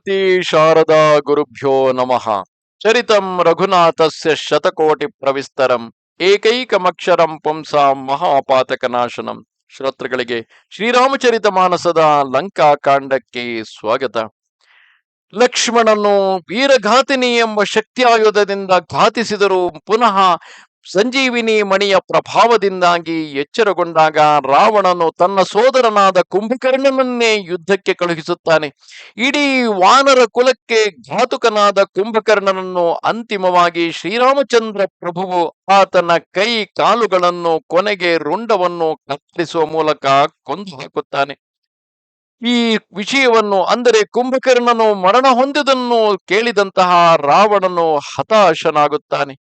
ಶ್ರೀ ಶಾರದಾ ಗುರುಭ್ಯೋ ನಮಃ. ಚರಿತಂ ರಘುನಾಥಸ್ಯ ಶತಕೋಟಿ ಪ್ರವಿಸ್ತರಂ ಏಕೈಕಮಕ್ಷರಂ ಮಹಾಪಾತಕ ಮಹಾಪಾತಕನಾಶನಂ. ಶ್ರೋತೃಗಳಿಗೆ ಶ್ರೀರಾಮಚರಿತ ಮಾನಸದ ಲಂಕಾಕಾಂಡಕ್ಕೆ ಸ್ವಾಗತ. ಲಕ್ಷ್ಮಣನು ವೀರಘಾತಿನಿ ಎಂಬ ಶಕ್ತಿಯಾಯುಧದಿಂದ ಘಾತಿಸಿದರೂ. ಪುನಃ ಸಂಜೀವಿನಿ ಮಣಿಯ ಪ್ರಭಾವದಿಂದಾಗಿ ಎಚ್ಚರಗೊಂಡಾಗ ರಾವಣನು ತನ್ನ ಸೋದರನಾದ ಕುಂಭಕರ್ಣನನ್ನೇ ಯುದ್ಧಕ್ಕೆ ಕಳುಹಿಸುತ್ತಾನೆ. ಇಡೀ ವಾನರ ಕುಲಕ್ಕೆ ಘಾತುಕನಾದ ಕುಂಭಕರ್ಣನನ್ನು ಅಂತಿಮವಾಗಿ ಶ್ರೀರಾಮಚಂದ್ರ ಪ್ರಭುವು ಆತನ ಕೈ ಕಾಲುಗಳನ್ನು ಕೊನೆಗೆ ರುಂಡವನ್ನು ಕತ್ತರಿಸುವ ಮೂಲಕ ಕೊಂದು ಹಾಕುತ್ತಾನೆ. ಈ ವಿಷಯವನ್ನು ಅಂದರೆ ಕುಂಭಕರ್ಣನು ಮರಣ ಹೊಂದಿದನ್ನು ಕೇಳಿದಂತಹ ರಾವಣನು ಹತಾಶನಾಗುತ್ತಾನೆ.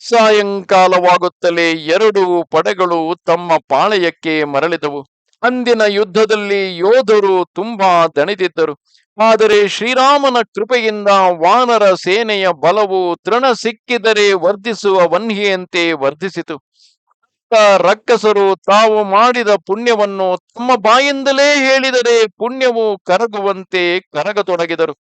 ಸಾಯಂಕಾಲವಾಗುತ್ತಲೇ ಎರಡು ಪಡೆಗಳು ತಮ್ಮ ಪಾಳೆಯಕ್ಕೆ ಮರಳಿದವು. ಅಂದಿನ ಯುದ್ಧದಲ್ಲಿ ಯೋಧರು ತುಂಬಾ ದಣಿದಿದ್ದರು. ಆದರೆ ಶ್ರೀರಾಮನ ಕೃಪೆಯಿಂದ ವಾನರ ಸೇನೆಯ ಬಲವು ತೃಣ ಸಿಕ್ಕಿದರೆ ವರ್ಧಿಸುವ ವನ್ಹಿಯಂತೆ ವರ್ಧಿಸಿತು. ರಕ್ಕಸರು ತಾವು ಮಾಡಿದ ಪುಣ್ಯವನ್ನು ತಮ್ಮ ಬಾಯಿಂದಲೇ ಹೇಳಿದರೆ ಪುಣ್ಯವು ಕರಗುವಂತೆ ಕರಗತೊಡಗಿದರು.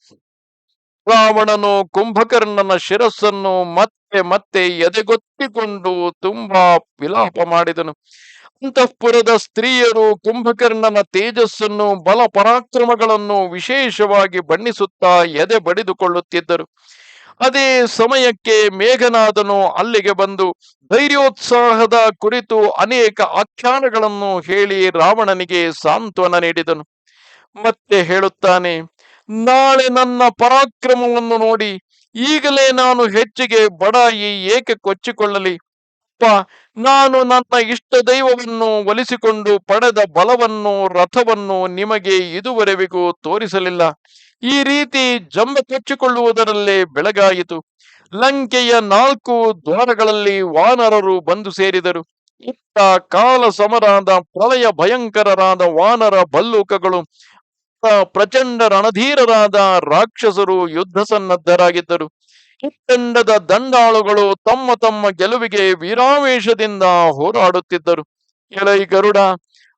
ರಾವಣನು ಕುಂಭಕರ್ಣನ ಶಿರಸ್ಸನ್ನು ಮತ್ತೆ ಮತ್ತೆ ಎದೆಗೊತ್ತಿಕೊಂಡು ತುಂಬಾ ವಿಲಾಪ ಮಾಡಿದನು. ಅಂತಃಪುರದ ಸ್ತ್ರೀಯರು ಕುಂಭಕರ್ಣನ ತೇಜಸ್ಸನ್ನು, ಬಲ ಪರಾಕ್ರಮಗಳನ್ನು ವಿಶೇಷವಾಗಿ ಬಣ್ಣಿಸುತ್ತಾ ಎದೆ ಬಡಿದುಕೊಳ್ಳುತ್ತಿದ್ದರು. ಅದೇ ಸಮಯಕ್ಕೆ ಮೇಘನಾದನು ಅಲ್ಲಿಗೆ ಬಂದು, ಧೈರ್ಯೋತ್ಸಾಹದ ಕುರಿತು ಅನೇಕ ಆಖ್ಯಾನಗಳನ್ನು ಹೇಳಿ ರಾವಣನಿಗೆ ಸಾಂತ್ವನ ನೀಡಿದನು. ಮತ್ತೆ ಹೇಳುತ್ತಾನೆ, ನಾಳೆ ನನ್ನ ಪರಾಕ್ರಮವನ್ನು ನೋಡಿ ಈಗಲೇ ನಾನು ಹೆಚ್ಚಿಗೆ ಬಡಾಯಿ ಏಕೆ ಕೊಚ್ಚಿಕೊಳ್ಳಲಿ? ಅಪ್ಪ, ನಾನು ನನ್ನ ಇಷ್ಟ ದೈವವನ್ನು ಒಲಿಸಿಕೊಂಡು ಪಡೆದ ಬಲವನ್ನು, ರಥವನ್ನು ನಿಮಗೆ ಇದುವರೆವಿಗೂ ತೋರಿಸಲಿಲ್ಲ. ಈ ರೀತಿ ಜಂಬ ಕೊಚ್ಚಿಕೊಳ್ಳುವುದರಲ್ಲೇ ಬೆಳಗಾಯಿತು. ಲಂಕೆಯ ನಾಲ್ಕು ದ್ವಾರಗಳಲ್ಲಿ ವಾನರರು ಬಂದು ಸೇರಿದರು. ಇತ್ತ ಕಾಲ ಸಮರಾದ ಪ್ರಳಯ ಭಯಂಕರರಾದ ವಾನರ ಭಲ್ಲೂಕಗಳು ಪ್ರಚಂಡ ರಣಧೀರರಾದ ರಾಕ್ಷಸರು ಯುದ್ಧ ಸನ್ನದ್ಧರಾಗಿದ್ದರು. ಹಿತ್ತಂಡದ ದಂಡಾಳುಗಳು ತಮ್ಮ ತಮ್ಮ ಗೆಲುವಿಗೆ ವೀರಾವೇಶದಿಂದ ಹೋರಾಡುತ್ತಿದ್ದರು. ಎಲೈ ಗರುಡ,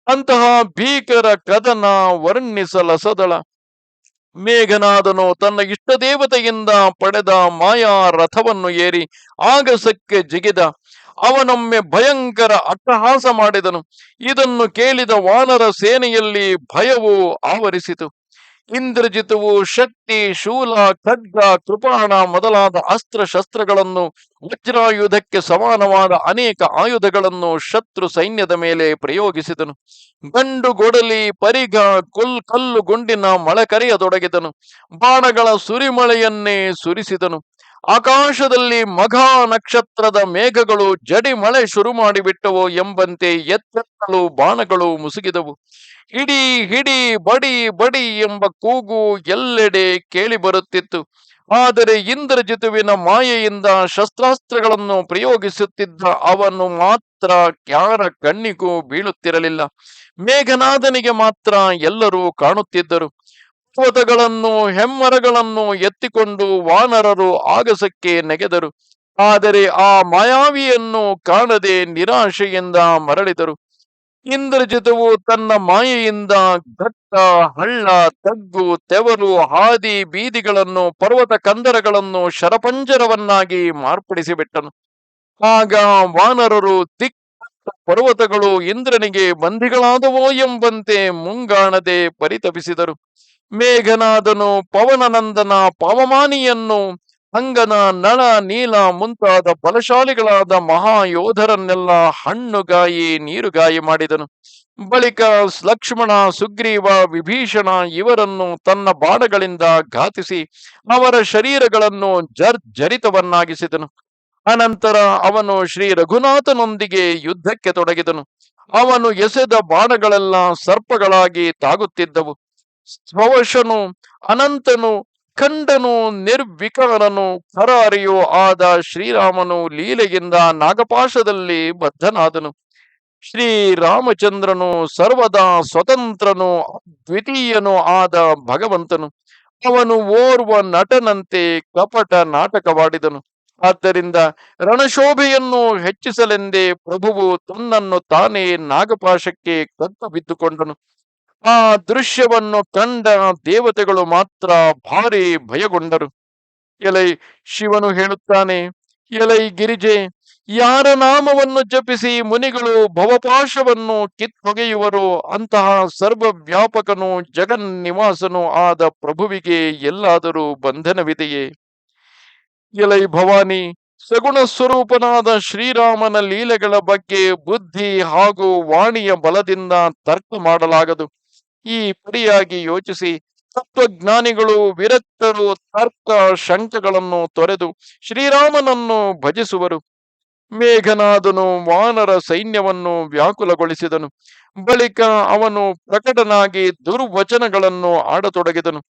ಅಂತಹ ಭೀಕರ ಕದನ ವರ್ಣಿಸಲಸದಳ. ಮೇಘನಾದನು ತನ್ನ ಇಷ್ಟ ದೇವತೆಯಿಂದ ಪಡೆದ ಮಾಯಾ ರಥವನ್ನು ಏರಿ ಆಗಸಕ್ಕೆ ಜಿಗಿದ. ಅವನೊಮ್ಮೆ ಭಯಂಕರ ಅಟ್ಟಹಾಸ ಮಾಡಿದನು. ಇದನ್ನು ಕೇಳಿದ ವಾನರ ಸೇನೆಯಲ್ಲಿ ಭಯವು ಆವರಿಸಿತು. ಇಂದ್ರಜಿತುವು ಶಕ್ತಿ, ಶೂಲ, ಖಡ್ಗ, ಕೃಪಾಣ ಮೊದಲಾದ ಅಸ್ತ್ರ ಶಸ್ತ್ರಗಳನ್ನು ವಜ್ರಾಯುಧಕ್ಕೆ ಸಮಾನವಾದ ಅನೇಕ ಆಯುಧಗಳನ್ನು ಶತ್ರು ಸೈನ್ಯದ ಮೇಲೆ ಪ್ರಯೋಗಿಸಿದನು. ಗಂಡು ಗೊಡಲಿ ಪರಿಗ ಕೊಲ್, ಕಲ್ಲು, ಗುಂಡಿನ ಮಳೆ ಕರೆಯತೊಡಗಿದನು ಬಾಣಗಳ ಸುರಿಮಳೆಯನ್ನೇ ಸುರಿಸಿದನು. ಆಕಾಶದಲ್ಲಿ ಮಘಾ ನಕ್ಷತ್ರದ ಮೇಘಗಳು ಜಡಿ ಮಳೆ ಶುರು ಮಾಡಿಬಿಟ್ಟವು ಎಂಬಂತೆ ಎತ್ತೆತ್ತಲು ಬಾಣಗಳು ಮುಸುಗಿದವು. ಹಿಡಿ ಹಿಡಿ, ಬಡಿ ಬಡಿ ಎಂಬ ಕೂಗು ಎಲ್ಲೆಡೆ ಕೇಳಿ ಬರುತ್ತಿತ್ತು. ಆದರೆ ಇಂದ್ರಜಿತುವಿನ ಮಾಯೆಯಿಂದ ಶಸ್ತ್ರಾಸ್ತ್ರಗಳನ್ನು ಪ್ರಯೋಗಿಸುತ್ತಿದ್ದ ಅವನು ಮಾತ್ರ ಯಾರ ಕಣ್ಣಿಗೂ ಬೀಳುತ್ತಿರಲಿಲ್ಲ. ಮೇಘನಾದನಿಗೆ ಮಾತ್ರ ಎಲ್ಲರೂ ಕಾಣುತ್ತಿದ್ದರು. ಪರ್ವತಗಳನ್ನು ಹೆಮ್ಮರಗಳನ್ನು ಎತ್ತಿಕೊಂಡು ವಾನರರು ಆಗಸಕ್ಕೆ ನೆಗೆದರು. ಆದರೆ ಆ ಮಾಯಾವಿಯನ್ನು ಕಾಣದೆ ನಿರಾಶೆಯಿಂದ ಮರಳಿದರು. ಇಂದ್ರಜಿತವು ತನ್ನ ಮಾಯೆಯಿಂದ ಘಟ್ಟ, ಹಳ್ಳ, ತಗ್ಗು ತೆವರು ಹಾದಿ, ಬೀದಿಗಳನ್ನು, ಪರ್ವತ ಕಂದರಗಳನ್ನು ಶರಪಂಜರವನ್ನಾಗಿ ಮಾರ್ಪಡಿಸಿಬಿಟ್ಟನು. ಆಗ ವಾನರರು ದಿಕ್ ಪರ್ವತಗಳು ಇಂದ್ರನಿಗೆ ಬಂಧಿಗಳಾದವೋ ಎಂಬಂತೆ ಮುಂಗಾಣದೆ ಪರಿತಪಿಸಿದರು. ಮೇಘನಾದನು, ಪವನನಂದನ, ಪವಮಾನಿಯನ್ನು ಅಂಗನ ನಳ, ನೀಲ ಮುಂತಾದ ಬಲಶಾಲಿಗಳಾದ ಮಹಾಯೋಧರನ್ನೆಲ್ಲ ಹಣ್ಣುಗಾಯಿ ನೀರುಗಾಯಿ ಮಾಡಿದನು. ಬಳಿಕ ಲಕ್ಷ್ಮಣ, ಸುಗ್ರೀವ, ವಿಭೀಷಣ ಇವರನ್ನು ತನ್ನ ಬಾಣಗಳಿಂದ ಘಾತಿಸಿ ಅವರ ಶರೀರಗಳನ್ನು ಜರ್ಜರಿತವನ್ನಾಗಿಸಿದನು. ಅನಂತರ ಅವನು ಶ್ರೀ ರಘುನಾಥನೊಂದಿಗೆ ಯುದ್ಧಕ್ಕೆ ತೊಡಗಿದನು. ಅವನು ಎಸೆದ ಬಾಣಗಳೆಲ್ಲ ಸರ್ಪಗಳಾಗಿ ತಾಗುತ್ತಿದ್ದವು. ಸ್ವವಶನು, ಅನಂತನು ಖಂಡನು ನಿರ್ವಿಕಾರನು ಖರಾರಿಯೂ ಆದ ಶ್ರೀರಾಮನು ಲೀಲೆಯಿಂದ ನಾಗಪಾಶದಲ್ಲಿ ಬದ್ಧನಾದನು. ಶ್ರೀರಾಮಚಂದ್ರನು ಸರ್ವದಾ ಸ್ವತಂತ್ರನು ದ್ವಿತೀಯನು ಆದ ಭಗವಂತನು. ಅವನು ಓರ್ವ ನಟನಂತೆ ಕಪಟ ನಾಟಕವಾಡಿದನು. ಆದ್ದರಿಂದ ರಣಶೋಭೆಯನ್ನು ಹೆಚ್ಚಿಸಲೆಂದೇ ಪ್ರಭುವು ತನ್ನನ್ನು ತಾನೇ ನಾಗಪಾಶಕ್ಕೆ ಕತ್ತ ಬಿದ್ದುಕೊಂಡನು ಆ ದೃಶ್ಯವನ್ನು ಕಂಡ ದೇವತೆಗಳು ಮಾತ್ರ ಭಾರಿ ಭಯಗೊಂಡರು. ಎಲೈ ಶಿವನು ಹೇಳುತ್ತಾನೆ, ಎಲೈ ಗಿರಿಜೆ, ಯಾರ ನಾಮವನ್ನು ಜಪಿಸಿ ಮುನಿಗಳು ಭವಪಾಶವನ್ನು ಕಿತ್ತೊಗೆಯುವರು? ಅಂತಹ ಸರ್ವವ್ಯಾಪಕನು ಜಗನ್ನಿವಾಸನು ಆದ ಪ್ರಭುವಿಗೆ ಎಲ್ಲಾದರೂ ಬಂಧನವಿದೆಯೇ? ಎಲೈ ಭವಾನಿ, ಸಗುಣ ಸ್ವರೂಪನಾದ ಶ್ರೀರಾಮನ ಲೀಲೆಗಳ ಬಗ್ಗೆ ಬುದ್ಧಿ ಹಾಗೂ ವಾಣಿಯ ಬಲದಿಂದ ತರ್ಕ ಮಾಡಲಾಗದು. ಈ ಪರಿಯಾಗಿ ಯೋಚಿಸಿ ತತ್ವಜ್ಞಾನಿಗಳು ವಿರಕ್ತರು ತರ್ಕ ಶಂಕಗಳನ್ನು ತೊರೆದು ಶ್ರೀರಾಮನನ್ನು ಭಜಿಸುವರು. ಮೇಘನಾದನು ವಾನರ ಸೈನ್ಯವನ್ನು ವ್ಯಾಕುಲಗೊಳಿಸಿದನು. ಬಳಿಕ ಅವನು ಪ್ರಕಟನಾಗಿ ದುರ್ವಚನಗಳನ್ನು ಆಡತೊಡಗಿದನು.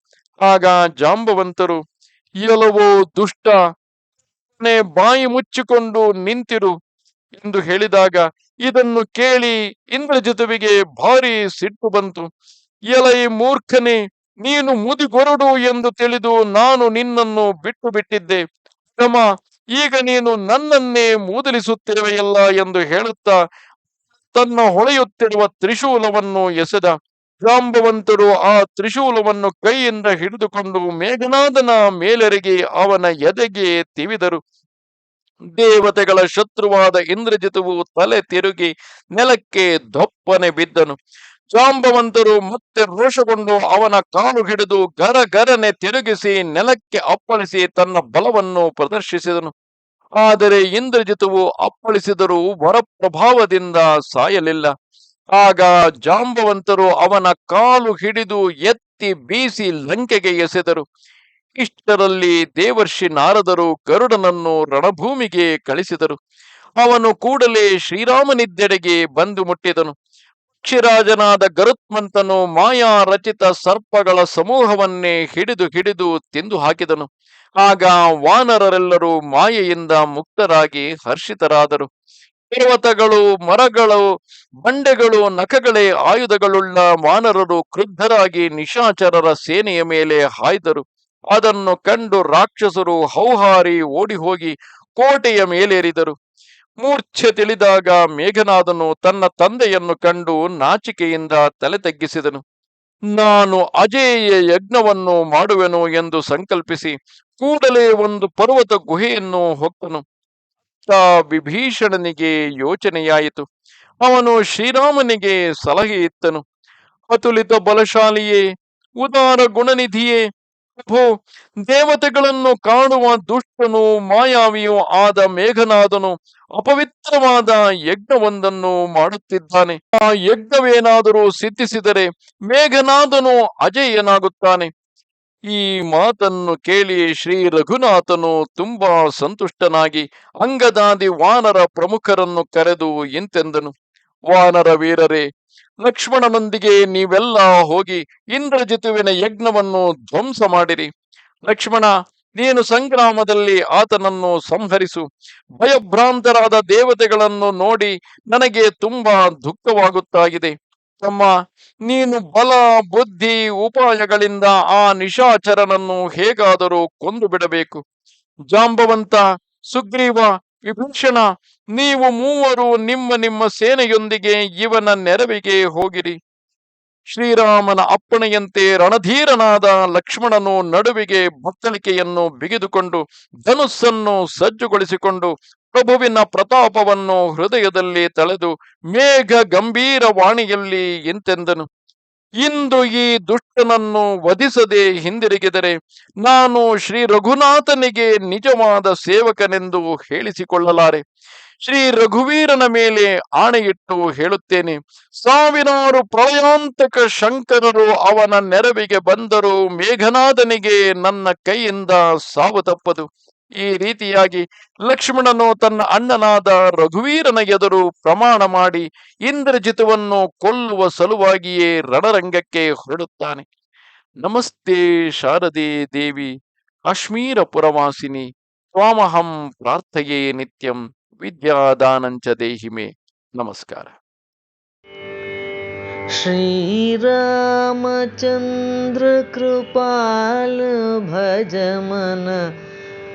ಆಗ ಜಾಂಬವಂತರು ಎಲವೋ ದುಷ್ಟ ಬಾಯಿ ಮುಚ್ಚಿಕೊಂಡು ನಿಂತಿರು ಎಂದು ಹೇಳಿದಾಗ ಇದನ್ನು ಕೇಳಿ ಇಂದ್ರಜಿತುವಿಗೆ ಭಾರಿ ಸಿಟ್ಟು ಬಂತು. ಎಲೈ ಮೂರ್ಖನೆ, ನೀನು ಮುದಿಗೊರಡು ಎಂದು ತಿಳಿದು ನಾನು ನಿನ್ನನ್ನು ಬಿಟ್ಟು ಬಿಟ್ಟಿದ್ದೆ ಕ್ರಮ ಈಗ ನೀನು ನನ್ನನ್ನೇ ಮೂದಲಿಸುತ್ತಿರುವೆಯಲ್ಲ ಎಂದು ಹೇಳುತ್ತಾ ತನ್ನ ಹೊಳೆಯುತ್ತಿರುವ ತ್ರಿಶೂಲವನ್ನು ಎಸೆದ. ಜಾಂಬವಂತರು ಆ ತ್ರಿಶೂಲವನ್ನು ಕೈಯಿಂದ ಹಿಡಿದುಕೊಂಡು ಮೇಘನಾದನ ಮೇಲೆರಗಿ ಅವನ ಎದೆಗೆ ತಿವಿದರು. ದೇವತೆಗಳ ಶತ್ರುವಾದ ಇಂದ್ರಜಿತವು ತಲೆ ತಿರುಗಿ ನೆಲಕ್ಕೆ ದೊಪ್ಪನೆ ಬಿದ್ದನು. ಜಾಂಬವಂತರು ಮತ್ತೆ ರೋಷಗೊಂಡು ಅವನ ಕಾಲು ಹಿಡಿದು ಗರ ಗರನೆ ತಿರುಗಿಸಿ ನೆಲಕ್ಕೆ ಅಪ್ಪಳಿಸಿ ತನ್ನ ಬಲವನ್ನು ಪ್ರದರ್ಶಿಸಿದನು. ಆದರೆ ಇಂದ್ರಜಿತವು ಅಪ್ಪಳಿಸಿದರೂ ವರಪ್ರಭಾವದಿಂದ ಸಾಯಲಿಲ್ಲ. ಆಗ ಜಾಂಬವಂತರು ಅವನ ಕಾಲು ಹಿಡಿದು ಎತ್ತಿ ಬೀಸಿ ಲಂಕೆಗೆ ಎಸೆದರು. ಇಷ್ಟರಲ್ಲಿ ದೇವರ್ಷಿ ನಾರದರು ಗರುಡನನ್ನು ರಣಭೂಮಿಗೆ ಕಳಿಸಿದರು. ಅವನು ಕೂಡಲೇ ಶ್ರೀರಾಮನಿದ್ದೆಡೆಗೆ ಬಂದು ಮುಟ್ಟಿದನು. ಪಕ್ಷಿರಾಜನಾದ ಗರುತ್ಮಂತನು ಮಾಯಾ ರಚಿತ ಸರ್ಪಗಳ ಸಮೂಹವನ್ನೇ ಹಿಡಿದು ಹಿಡಿದು ತಿಂದು ಹಾಕಿದನು. ಆಗ ವಾನರರೆಲ್ಲರೂ ಮಾಯೆಯಿಂದ ಮುಕ್ತರಾಗಿ ಹರ್ಷಿತರಾದರು. ಪರ್ವತಗಳು, ಮರಗಳು, ಬಂಡೆಗಳು, ನಖಗಳೇ ಆಯುಧಗಳುಳ್ಳ ವಾನರರು ಕ್ರುದ್ಧರಾಗಿ ನಿಶಾಚರರ ಸೇನೆಯ ಮೇಲೆ ಹಾಯ್ದರು. ಅದನ್ನು ಕಂಡು ರಾಕ್ಷಸರು ಹೌಹಾರಿ ಓಡಿ ಹೋಗಿ ಕೋಟೆಯ ಮೇಲೇರಿದರು. ಮೂರ್ಛೆ ತಿಳಿದಾಗ ಮೇಘನಾದನು ತನ್ನ ತಂದೆಯನ್ನು ಕಂಡು ನಾಚಿಕೆಯಿಂದ ತಲೆ ತಗ್ಗಿಸಿದನು. ನಾನು ಅಜೇಯ ಯಜ್ಞವನ್ನು ಮಾಡುವೆನು ಎಂದು ಸಂಕಲ್ಪಿಸಿ ಕೂಡಲೇ ಒಂದು ಪರ್ವತ ಗುಹೆಯನ್ನು ಹೊಕ್ಕನು ವಿಭೀಷಣನಿಗೆ ಯೋಚನೆಯಾಯಿತು. ಅವನು ಶ್ರೀರಾಮನಿಗೆ ಸಲಹೆ ಇತ್ತನು. ಅತುಲಿತ ಬಲಶಾಲಿಯೇ, ಉದಾರ ಗುಣನಿಧಿಯೇ ಪ್ರಭು, ದೇವತೆಗಳನ್ನು ಕಾಣುವ ದುಷ್ಟನು, ಮಾಯಾವಿಯೂ ಆದ ಮೇಘನಾದನು, ಅಪವಿತ್ರವಾದ ಯಜ್ಞವೊಂದನ್ನು ಮಾಡುತ್ತಿದ್ದಾನೆ. ಆ ಯಜ್ಞವೇನಾದರೂ ಸಿದ್ಧಿಸಿದರೆ ಮೇಘನಾದನು ಅಜೇಯನಾಗುತ್ತಾನೆ. ಈ ಮಾತನ್ನು ಕೇಳಿ ಶ್ರೀ ರಘುನಾಥನು ತುಂಬಾ ಸಂತುಷ್ಟನಾಗಿ ಅಂಗದಾದಿ ವಾನರ ಪ್ರಮುಖರನ್ನು ಕರೆದು ಇಂತೆಂದನು. ವಾನರ ವೀರರೇ, ಲಕ್ಷ್ಮಣನೊಂದಿಗೆ ನೀವೆಲ್ಲ ಹೋಗಿ ಇಂದ್ರಜಿತುವಿನ ಯಜ್ಞವನ್ನು ಧ್ವಂಸ ಮಾಡಿರಿ. ಲಕ್ಷ್ಮಣ, ನೀನು ಸಂಗ್ರಾಮದಲ್ಲಿ ಆತನನ್ನು ಸಂಹರಿಸು. ಭಯಭ್ರಾಂತರಾದ ದೇವತೆಗಳನ್ನು ನೋಡಿ ನನಗೆ ತುಂಬಾ ದುಃಖವಾಗುತ್ತಾಗಿದೆ. ತಮ್ಮ, ನೀನು ಬಲ, ಬುದ್ಧಿ, ಉಪಾಯಗಳಿಂದ ಆ ನಿಶಾಚರನನ್ನು ಹೇಗಾದರೂ ಕೊಂದು ಬಿಡಬೇಕು ಜಾಂಬವಂತ, ಸುಗ್ರೀವ ವಿಭೂಷಣ, ನೀವು ಮೂವರು ನಿಮ್ಮ ನಿಮ್ಮ ಸೇನೆಯೊಂದಿಗೆ ಇವನ ನೆರವಿಗೆ ಹೋಗಿರಿ. ಶ್ರೀರಾಮನ ಅಪ್ಪಣೆಯಂತೆ ರಣಧೀರನಾದ ಲಕ್ಷ್ಮಣನು ನಡುವಿಗೆ ಬತ್ತಳಿಕೆಯನ್ನು ಬಿಗಿದುಕೊಂಡು ಧನುಸ್ಸನ್ನು ಸಜ್ಜುಗೊಳಿಸಿಕೊಂಡು ಪ್ರಭುವಿನ ಪ್ರತಾಪವನ್ನು ಹೃದಯದಲ್ಲಿ ತಳೆದು ಮೇಘ ಗಂಭೀರ ವಾಣಿಯಲ್ಲಿ ಇಂತೆಂದನು ಇಂದು ಈ ದುಷ್ಟನನ್ನು ವಧಿಸದೆ ಹಿಂದಿರುಗಿದರೆ ನಾನು ಶ್ರೀ ರಘುನಾಥನಿಗೆ ನಿಜವಾದ ಸೇವಕನೆಂದು ಹೇಳಿಸಿಕೊಳ್ಳಲಾರೆ. ಶ್ರೀ ರಘುವೀರನ ಮೇಲೆ ಆಣೆಯಿಟ್ಟು ಹೇಳುತ್ತೇನೆ ಸಾವಿರಾರು ಪ್ರಳಯಾಂತಕ ಶಂಕರರು ಅವನ ನೆರವಿಗೆ ಬಂದರೂ ಮೇಘನಾದನಿಗೆ ನನ್ನ ಕೈಯಿಂದ ಸಾವು ತಪ್ಪದು. ಈ ರೀತಿಯಾಗಿ ಲಕ್ಷ್ಮಣನು ತನ್ನ ಅಣ್ಣನಾದ ರಘುವೀರನ ಎದುರು ಪ್ರಮಾಣ ಮಾಡಿ ಇಂದ್ರಜಿತವನ್ನು ಕೊಲ್ಲುವ ಸಲುವಾಗಿಯೇ ರಣರಂಗಕ್ಕೆ ಹೊರಡುತ್ತಾನೆ ನಮಸ್ತೆ ಶಾರದೆ ದೇವಿ ಕಾಶ್ಮೀರ ಪುರವಾಸಿನಿ ತ್ವಾಮಹಂ ಪ್ರಾರ್ಥಯೇ ನಿತ್ಯಂ ವಿದ್ಯಾದಾನಂಚ ದೇಹಿಮೆ ನಮಸ್ಕಾರ श्रीरामचन्द्र कृपाल